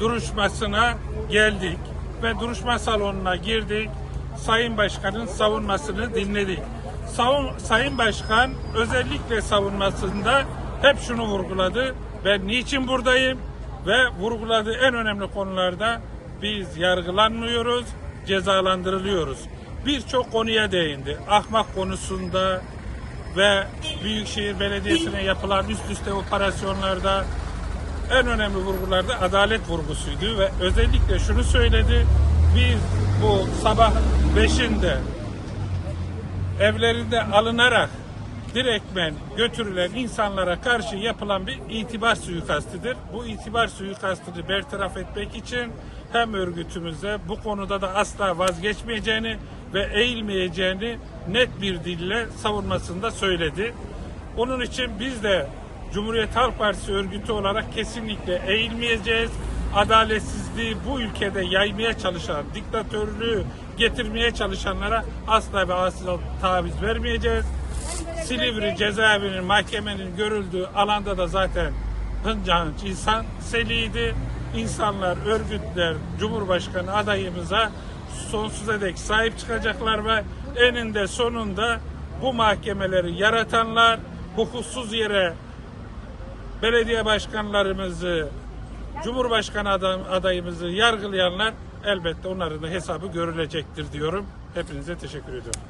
duruşmasına geldik ve duruşma salonuna girdik. Sayın Başkan'ın savunmasını dinledik. Savun, Sayın Başkan özellikle savunmasında hep şunu vurguladı. Ben niçin buradayım? Ve vurguladığı en önemli konularda biz yargılanmıyoruz, cezalandırılıyoruz. Birçok konuya değindi. Ahmak konusunda ve Büyükşehir Belediyesi'ne yapılan üst üste operasyonlarda en önemli vurgularda adalet vurgusuydu ve özellikle şunu söyledi. Biz bu sabah 5'inde evlerinde alınarak direktmen götürülen insanlara karşı yapılan bir itibar suikastidir. Bu itibar suikastını bertaraf etmek için hem örgütümüze bu konuda da asla vazgeçmeyeceğini ve eğilmeyeceğini net bir dille savunmasında söyledi. Onun için biz de Cumhuriyet Halk Partisi örgütü olarak kesinlikle eğilmeyeceğiz. Adaletsizliği bu ülkede yaymaya çalışan, diktatörlüğü getirmeye çalışanlara asla ve asla taviz vermeyeceğiz. Silivri cezaevinin mahkemenin görüldüğü alanda da zaten hınca hınç insan seliydi. İnsanlar, örgütler, Cumhurbaşkanı adayımıza sonsuza dek sahip çıkacaklar ve eninde sonunda bu mahkemeleri yaratanlar hukuksuz yere belediye başkanlarımızı, Cumhurbaşkanı adayımızı yargılayanlar elbette onların da hesabı görülecektir diyorum. Hepinize teşekkür ediyorum.